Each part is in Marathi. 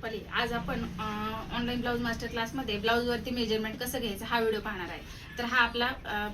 रुपाली आज आपण ऑनलाईन ब्लाऊज मास्टर क्लासमध्ये ब्लाऊजवरती मेजरमेंट कसं घ्यायचं हा व्हिडिओ पाहणार आहे. तर हा आपला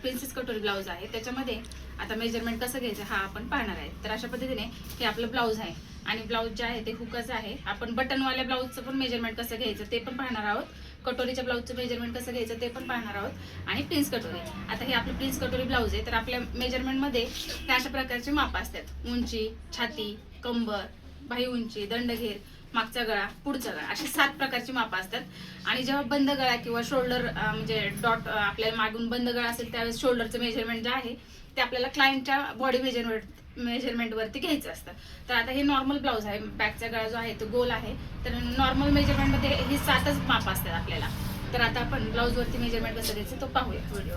प्रिन्सेस कटोरी ब्लाऊज आहे. त्याच्यामध्ये आता मेजरमेंट कसं घ्यायचं हा आपण पाहणार आहे. तर अशा पद्धतीने हे आपलं ब्लाऊज आहे. आणि ब्लाऊज जे आहे ते हुकच आहे. आपण बटनवाल्या ब्लाऊजचं पण मेजरमेंट कसं घ्यायचं ते पण पाहणार आहोत. कटोरीच्या ब्लाऊजचं मेजरमेंट कसं घ्यायचं ते पण पाहणार आहोत. आणि प्रिन्स कटोरी आता हे आपलं प्रिन्स कटोरी ब्लाऊज आहे. तर आपल्या मेजरमेंटमध्ये हे अशा प्रकारचे माप असतात. उंची छाती कंबर बाही उंची दंडघेर. मागचा गळा पुढचा गळा असे सात प्रकारची मापं असतात. आणि जेव्हा बंद गळा किंवा शोल्डर म्हणजे डॉट आपल्याला मागून बंद गळा असेल त्यावेळेस शोल्डरचं मेजरमेंट जे आहे ते आपल्याला क्लायंटच्या बॉडी मेजरमेंट मेजरमेंटवरती घ्यायचं असतं. तर आता हे नॉर्मल ब्लाऊज आहे. बॅकचा गळा जो आहे तो गोल आहे. तर नॉर्मल मेजरमेंटमध्ये हे सातच माप असतात आपल्याला. तर आता आपण ब्लाऊजवरती मेजरमेंट कसं द्यायचं तो पाहूया व्हिडिओ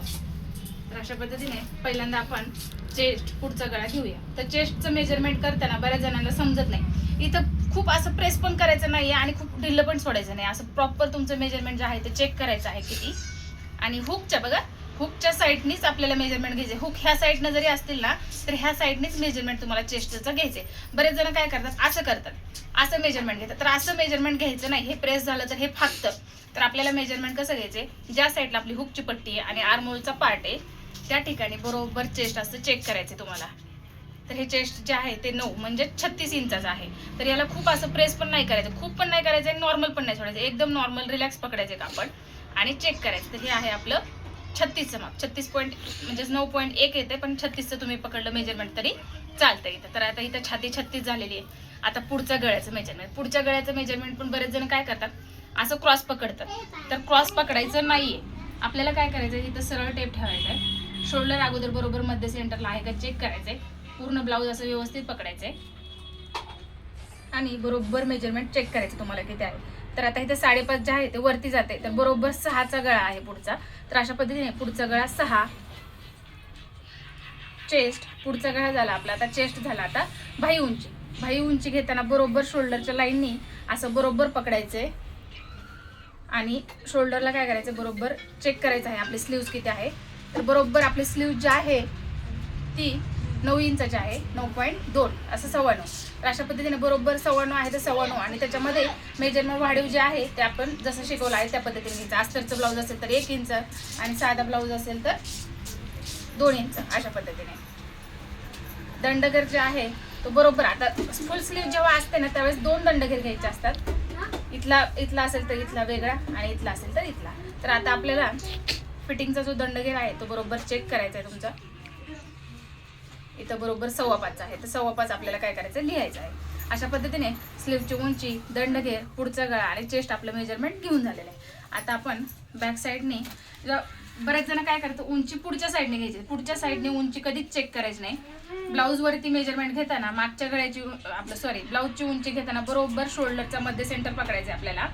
तर अशा पद्धतीने पहिल्यांदा आपण चेस्ट पुढचा गळा घेऊया. तर चेस्टचं मेजरमेंट करताना बऱ्याच जणांना समजत नाही. इथं खूप असं प्रेस पण करायचं नाही आणि खूप ढिल्लं पण सोडायचं नाही असं प्रॉपर तुमचं मेजरमेंट जे आहे ते चेक करायचं आहे किती. आणि हुकच्या बघा हुकच्या साईडनीच आपल्याला मेजरमेंट घ्यायचे हुक ह्या साईडनं जरी असतील ना तर ह्या साईडनीच मेजरमेंट तुम्हाला चेस्टचं घ्यायचे बरेच जण काय करतात? असं करतात. असं मेजरमेंट घेतात. तर असं मेजरमेंट घ्यायचं नाही. हे प्रेस झालं तर हे फाकतं. तर आपल्याला मेजरमेंट कसं घ्यायचे ज्या साईडला आपली हुकची पट्टी आहे आणि आर्मोलचा पार्ट आहे त्या ठिकाणी बरोबर चेस्ट असं चेक करायचे तुम्हाला. तर हे चेस्ट जे आहे ते नऊ म्हणजे छत्तीस इंचाचं आहे. तर याला खूप असं प्रेस पण नाही करायचं. खूप पण नाही करायचं आणि नॉर्मल पण नाही सोडायचं. एकदम नॉर्मल रिलॅक्स पकडायचे आपण आणि चेक करायचं. तर हे आहे आपलं छत्तीसचं माप. छत्तीस पॉईंट म्हणजेच नऊ पॉईंट एक येते पण छत्तीसचं तुम्ही पकडलं मेजरमेंट तरी चालतं इथं. तर आता इथं छाती छत्तीस झालेली आहे. आता पुढच्या गळ्याचं मेजरमेंट पुढच्या गळ्याचं मेजरमेंट पण बरेच जण काय करतात? असं क्रॉस पकडतात. तर क्रॉस पकडायचं नाहीये. आपल्याला काय करायचं इथं सरळ टेप ठेवायचा आहे शोल्डर अगोदर बरोबर मध्य सेंटरला आहे का? चेक करायचंय. पूर्ण ब्लाऊज असं व्यवस्थित पकडायचंय. आणि बरोबर मेजरमेंट चेक करायचं तुम्हाला किती आहे तर आता इथे साडेपाच जे आहे ते वरती जाते. तर बरोबर सहाचा गळा आहे पुढचा. तर अशा पद्धतीने पुढचा गळा सहा. चेस्ट पुढचा गळा झाला आपला. आता चेस्ट झाला आता भाई उंची. भाई उंची घेताना बरोबर शोल्डरच्या लाईननी असं बरोबर पकडायचंय. आणि शोल्डरला काय करायचं बरोबर चेक करायचं आहे. आपले स्लीव्ज किती आहे? तर बरोबर आपली स्लीव्ज जी आहे ती नऊ इंचाची आहे नऊ पॉईंट दोन असं सव्वा नऊ तर अशा पद्धतीने बरोबर सव्वा नऊ आहे तर सव्वा नऊ आणि त्याच्यामध्ये मेजरमेंट वाढीव जे आहे ते आपण जसं शिकवलं आहे त्या पद्धतीने घ्यायचं. अस्तरचं ब्लाऊज असेल तर एक इंच आणि साधा ब्लाऊज असेल तर दोन इंच अशा पद्धतीने. दंडगर जे आहे तो बरोबर आता फुल स्लीव जेव्हा असते ना त्यावेळेस दोन दंडघेर घ्यायचे असतात. इथला इथला असेल तर इथला वेगळा आणि इथला असेल तर इथला. तर आता आपल्याला फिटिंगचा जो दंडघेर आहे तो बरोबर चेक करायचा आहे तुमचा. इथं बरोबर सव्वा पाच आहे. तर सव्वा पाच आपल्याला काय करायचं लिहायचं आहे. अशा पद्धतीने स्लीवची उंची दंडघेर पुढचा गळा आणि चेस्ट आपलं मेजरमेंट घेऊन झालेलं आहे. आता आपण बॅक साईडने बरेच जण काय करतो उंची पुढच्या साईडने घ्यायची. पुढच्या साईडने उंची कधीच चेक करायची नाही. ब्लाऊज वरती मेजरमेंट घेताना मागच्या गळ्याची आपलं सॉरी ब्लाऊजची उंची घेताना बरोबर शोल्डरचा मध्ये सेंटर पकडायचं आपल्याला.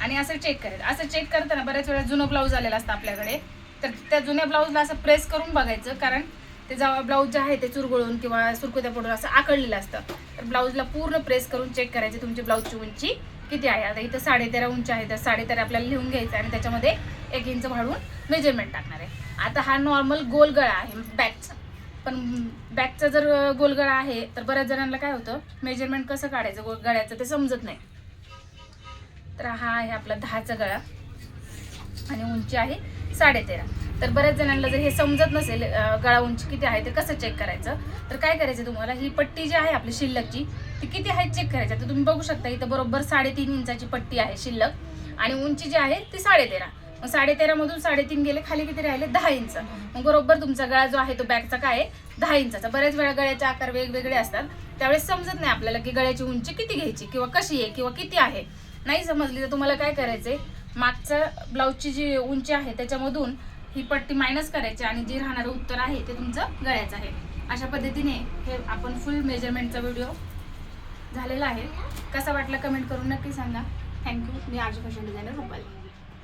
आणि असं चेक करायचं. असं चेक करताना बऱ्याच वेळा जुनं ब्लाऊज आलेला असतं आपल्याकडे. तर त्या जुन्या ब्लाऊजला असं प्रेस करून बघायचं. कारण ते जा ब्लाऊज जे आहे ते चुरगळून किंवा सुरकुत्या पडून असं आकडलेलं असतं. तर ब्लाऊजला पूर्ण प्रेस करून चेक करायचे तुमची ब्लाऊजची उंची किती आहे. आता इथं साडेतेरा उंची आहे तर साडेतेरा आपल्याला लिहून घ्यायचं आणि त्याच्यामध्ये एक इंच वाढवून मेजरमेंट टाकणार आहे. आता हा नॉर्मल गोल गळा आहे बॅकचा पण बॅकचा जर गोल गळा आहे तर बऱ्याच जणांना काय होतं मेजरमेंट कसं काढायचं गोल गळ्याचं ते समजत नाही. तर हा आहे आपला दहाचा गळा आणि उंची आहे साडेतेरा. तर बऱ्याच जणांना जर हे समजत नसेल गळा उंची किती आहे ते कसं चेक करायचं? तर काय करायचं तुम्हाला? ही पट्टी जी आहे आपली शिल्लकची ती किती आहे चेक करायचं? तर तुम्ही बघू शकता इथं बरोबर साडेतीन इंचाची पट्टी आहे शिल्लक आणि उंची जी आहे ती साडेतेरा. मग साडेतेरा मधून साडेतीन गेले खाली किती राहिले? दहा इंच. मग बरोबर तुमचा गळा जो आहे तो बॅगचा काय आहे? दहा इंचाचा. बऱ्याच वेळा गळ्याचे आकार वेगवेगळे असतात. त्यावेळेस समजत नाही आपल्याला की गळ्याची उंची किती घ्यायची किंवा कशी आहे किंवा किती आहे. नाही समजली तर तुम्हाला काय करायचंय? मागच्या ब्लाऊजची जी उंची आहे त्याच्यामधून ही पट्टी मायनस करायची आणि जे राहणारं उत्तर आहे ते तुमचं गळ्याचं आहे. अशा पद्धतीने हे आपण फुल मेजरमेंटचा व्हिडिओ झालेला आहे. कसा वाटला कमेंट करून नक्की सांगा. थँक्यू मी आजू फॅशन डिझायनर रुपाली.